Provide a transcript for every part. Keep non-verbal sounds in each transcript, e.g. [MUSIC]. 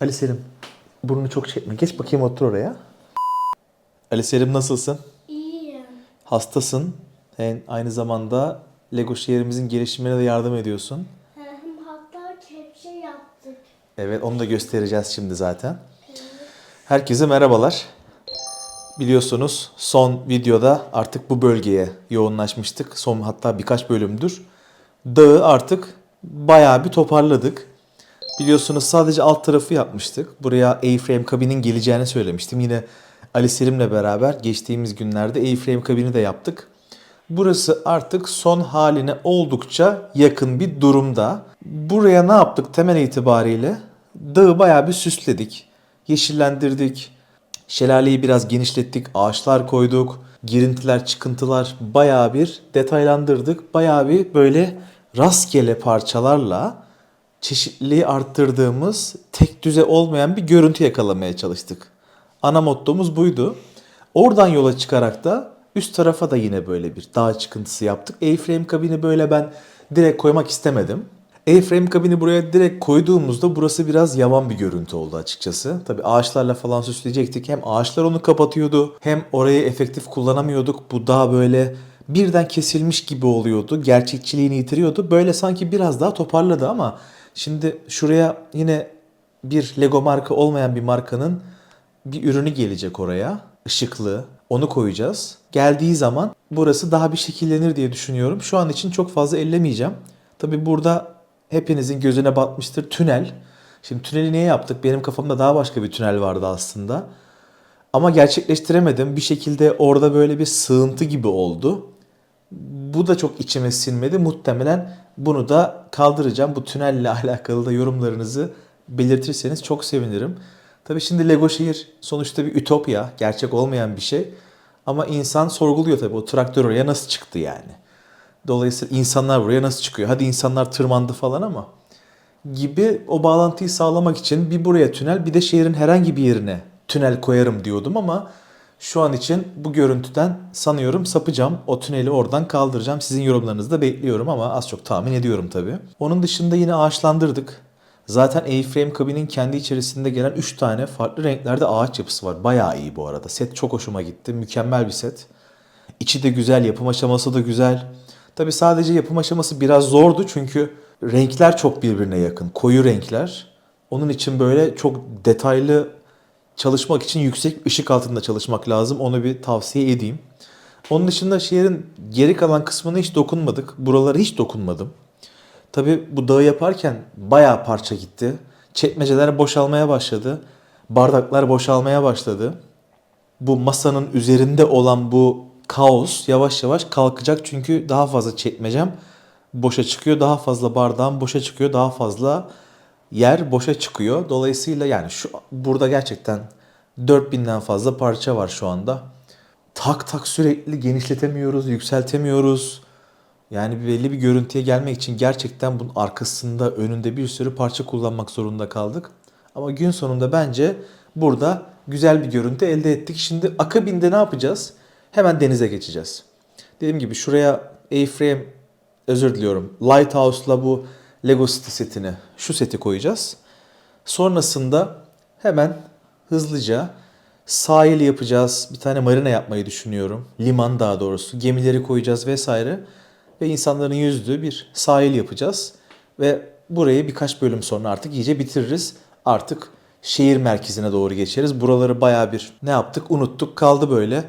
Ali Selim, burnunu çok çekme. Geç bakayım otur oraya. Ali Selim nasılsın? İyiyim. Hastasın. Hem aynı zamanda Lego şehrimizin gelişimine de yardım ediyorsun. Hem hatta kepçe yaptık. Evet, onu da göstereceğiz şimdi zaten. Herkese merhabalar. Biliyorsunuz son videoda artık bu bölgeye yoğunlaşmıştık. Son hatta birkaç bölümdür. Dağı artık bayağı bir toparladık. Biliyorsunuz sadece alt tarafı yapmıştık. Buraya A-frame kabinin geleceğini söylemiştim. Yine Ali Selim'le beraber geçtiğimiz günlerde A-frame kabini de yaptık. Burası artık son haline oldukça yakın bir durumda. Buraya ne yaptık temel itibariyle? Dağı bayağı bir süsledik. Yeşillendirdik. Şelaleyi biraz genişlettik. Ağaçlar koyduk. Girintiler, çıkıntılar bayağı bir detaylandırdık. Bayağı bir böyle rastgele parçalarla çeşitliliği arttırdığımız tek düze olmayan bir görüntü yakalamaya çalıştık. Ana mottomuz buydu. Oradan yola çıkarak da üst tarafa da yine böyle bir dağ çıkıntısı yaptık. A-frame kabini böyle ben direkt koymak istemedim. A-frame kabini buraya direkt koyduğumuzda burası biraz yavan bir görüntü oldu açıkçası. Tabi ağaçlarla falan süsleyecektik. Hem ağaçlar onu kapatıyordu hem orayı efektif kullanamıyorduk. Bu daha böyle birden kesilmiş gibi oluyordu. Gerçekçiliğini yitiriyordu. Böyle sanki biraz daha toparladı ama şimdi şuraya yine bir Lego marka olmayan bir markanın bir ürünü gelecek oraya. Işıklı. Onu koyacağız. Geldiği zaman burası daha bir şekillenir diye düşünüyorum. Şu an için çok fazla ellemeyeceğim. Tabi burada hepinizin gözüne batmıştır tünel. Şimdi tüneli niye yaptık? Benim kafamda daha başka bir tünel vardı aslında. Ama gerçekleştiremedim. Bir şekilde orada böyle bir sığıntı gibi oldu. Bu da çok içime sinmedi. Muhtemelen bunu da kaldıracağım. Bu tünelle [LAUGHS] alakalı da yorumlarınızı belirtirseniz çok sevinirim. Tabii şimdi Lego şehir sonuçta bir ütopya, gerçek olmayan bir şey. Ama insan sorguluyor tabii o traktör oraya nasıl çıktı yani. Dolayısıyla insanlar buraya nasıl çıkıyor? Hadi insanlar tırmandı falan ama gibi o bağlantıyı sağlamak için bir buraya tünel bir de şehrin herhangi bir yerine tünel koyarım diyordum ama şu an için bu görüntüden sanıyorum sapacağım. O tüneli oradan kaldıracağım. Sizin yorumlarınızı da bekliyorum ama az çok tahmin ediyorum tabii. Onun dışında yine ağaçlandırdık. Zaten A-frame kabinin kendi içerisinde gelen 3 tane farklı renklerde ağaç yapısı var. Bayağı iyi bu arada. Set çok hoşuma gitti. Mükemmel bir set. İçi de güzel, yapım aşaması da güzel. Tabi sadece yapım aşaması biraz zordu çünkü renkler çok birbirine yakın. Koyu renkler. Onun için böyle çok detaylı çalışmak için yüksek ışık altında çalışmak lazım. Onu bir tavsiye edeyim. Onun dışında şehrin geri kalan kısmına hiç dokunmadık. Buralara hiç dokunmadım. Tabi bu dağı yaparken bayağı parça gitti. Çekmeceler boşalmaya başladı. Bardaklar boşalmaya başladı. Bu masanın üzerinde olan bu kaos yavaş yavaş kalkacak çünkü daha fazla çekmecem boşa çıkıyor. Daha fazla bardağım boşa çıkıyor. Daha fazla yer boşa çıkıyor. Dolayısıyla yani şu burada gerçekten 4000'den fazla parça var şu anda. Tak tak sürekli genişletemiyoruz, yükseltemiyoruz. Yani belli bir görüntüye gelmek için gerçekten bunun arkasında, önünde bir sürü parça kullanmak zorunda kaldık. Ama gün sonunda bence burada güzel bir görüntü elde ettik. Şimdi akabinde ne yapacağız? Hemen denize geçeceğiz. Dediğim gibi şuraya A-frame, özür diliyorum, Lighthouse'la bu Lego City setini, şu seti koyacağız. Sonrasında hemen hızlıca sahil yapacağız. Bir tane marina yapmayı düşünüyorum. Liman daha doğrusu. Gemileri koyacağız vesaire. Ve insanların yüzdüğü bir sahil yapacağız. Ve burayı birkaç bölüm sonra artık iyice bitiririz. Artık şehir merkezine doğru geçeriz. Buraları baya bir ne yaptık unuttuk kaldı böyle.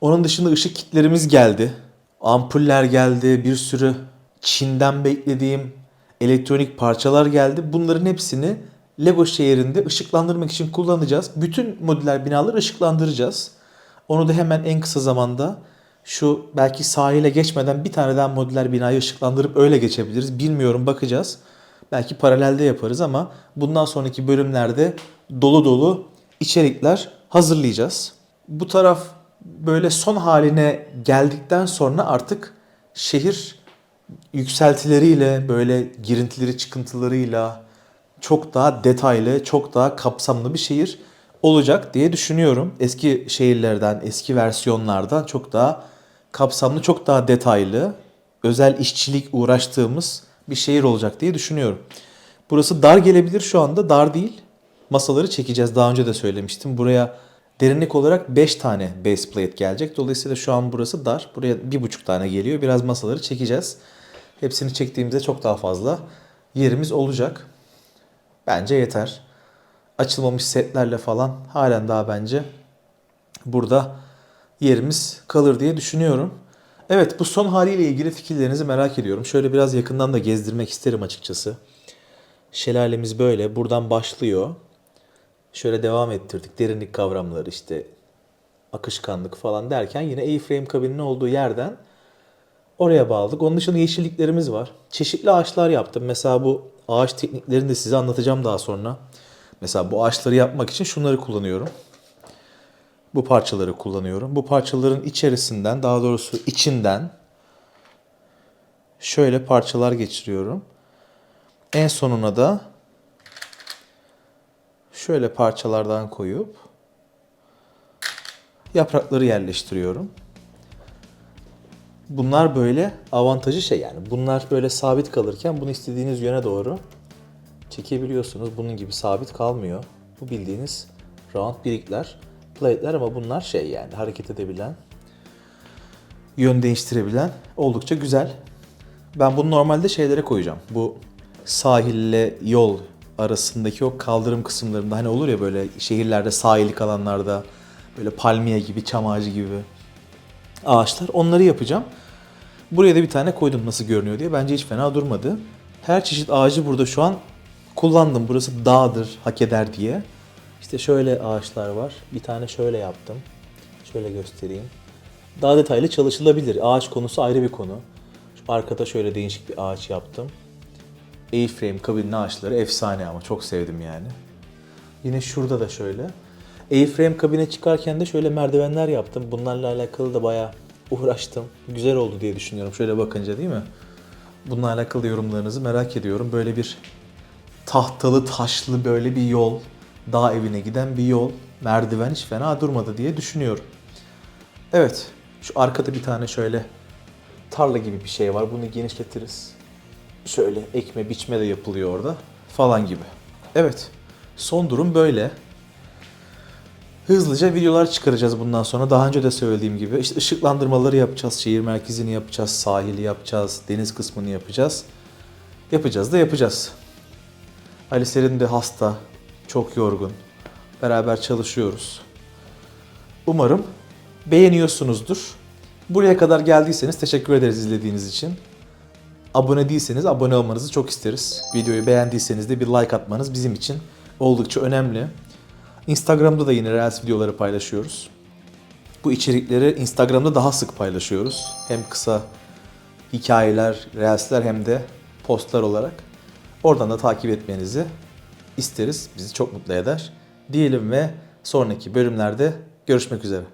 Onun dışında ışık kitlerimiz geldi. Ampuller geldi. Bir sürü Çin'den beklediğim elektronik parçalar geldi. Bunların hepsini Lego şehrinde ışıklandırmak için kullanacağız. Bütün modüler binaları ışıklandıracağız. Onu da hemen en kısa zamanda şu belki sahile geçmeden bir tane daha modüler binayı ışıklandırıp öyle geçebiliriz. Bilmiyorum bakacağız. Belki paralelde yaparız ama bundan sonraki bölümlerde dolu dolu içerikler hazırlayacağız. Bu taraf böyle son haline geldikten sonra artık şehir yükseltileriyle böyle girintileri çıkıntılarıyla çok daha detaylı, çok daha kapsamlı bir şehir olacak diye düşünüyorum. Eski şehirlerden, eski versiyonlardan çok daha kapsamlı, çok daha detaylı, özel işçilik uğraştığımız bir şehir olacak diye düşünüyorum. Burası dar gelebilir şu anda, dar değil. masaları çekeceğiz. Daha önce de söylemiştim. Buraya derinlik olarak 5 tane base plate gelecek. Dolayısıyla şu an burası dar. Buraya 1,5 tane geliyor. Biraz masaları çekeceğiz. Hepsini çektiğimizde çok daha fazla yerimiz olacak. Bence yeter. Açılmamış setlerle falan halen daha bence burada yerimiz kalır diye düşünüyorum. Evet bu son haliyle ilgili fikirlerinizi merak ediyorum. Şöyle biraz yakından da gezdirmek isterim açıkçası. Şelalemiz böyle. Buradan başlıyor. Şöyle devam ettirdik. Derinlik kavramları işte akışkanlık falan derken yine A-frame kabininin olduğu yerden oraya bağladık. Onun dışında yeşilliklerimiz var. Çeşitli ağaçlar yaptım. Mesela bu ağaç tekniklerini de size anlatacağım daha sonra. Mesela bu ağaçları yapmak için şunları kullanıyorum. Bu parçaları kullanıyorum. Bu parçaların içerisinden, daha doğrusu içinden şöyle parçalar geçiriyorum. En sonuna da şöyle parçalardan koyup yaprakları yerleştiriyorum. Bunlar böyle avantajı şey yani. Bunlar böyle sabit kalırken bunu istediğiniz yöne doğru çekebiliyorsunuz. Bunun gibi sabit kalmıyor. Bu bildiğiniz round birikler, plate'ler ama bunlar şey yani hareket edebilen, yön değiştirebilen oldukça güzel. Ben bunu normalde şeylere koyacağım. Bu sahille yol arasındaki o kaldırım kısımlarında hani olur ya böyle şehirlerde sahillik alanlarda böyle palmiye gibi, çam ağacı gibi ağaçlar. Onları yapacağım. Buraya da bir tane koydum nasıl görünüyor diye. Bence hiç fena durmadı. Her çeşit ağacı burada şu an kullandım. Burası dağdır, hak eder diye. İşte şöyle ağaçlar var. Bir tane şöyle yaptım. Şöyle göstereyim. Daha detaylı çalışılabilir. Ağaç konusu ayrı bir konu. Şu arkada şöyle değişik bir ağaç yaptım. A-frame kabinin ağaçları efsane ama çok sevdim yani. Yine şurada da şöyle. A-frame kabine çıkarken de şöyle merdivenler yaptım. Bunlarla alakalı da bayağı uğraştım. Güzel oldu diye düşünüyorum şöyle bakınca değil mi? Bununla alakalı yorumlarınızı merak ediyorum. Böyle bir tahtalı taşlı böyle bir yol. Dağ evine giden bir yol. Merdiven hiç fena durmadı diye düşünüyorum. Evet. Şu arkada bir tane şöyle tarla gibi bir şey var. Bunu genişletiriz. Şöyle ekme biçme de yapılıyor orada falan gibi. Evet. Son durum böyle. Hızlıca videolar çıkaracağız bundan sonra. Daha önce de söylediğim gibi işte ışıklandırmaları yapacağız, şehir merkezini yapacağız, sahili yapacağız, deniz kısmını yapacağız. Yapacağız da yapacağız. Ali Serin de hasta, çok yorgun. Beraber çalışıyoruz. Umarım beğeniyorsunuzdur. Buraya kadar geldiyseniz teşekkür ederiz izlediğiniz için. Abone değilseniz abone olmanızı çok isteriz. Videoyu beğendiyseniz de bir like atmanız bizim için oldukça önemli. Instagram'da da yine Reels videoları paylaşıyoruz. Bu içerikleri Instagram'da daha sık paylaşıyoruz. Hem kısa hikayeler, Reels'ler hem de postlar olarak. Oradan da takip etmenizi isteriz. Bizi çok mutlu eder. Diyelim ve sonraki bölümlerde görüşmek üzere.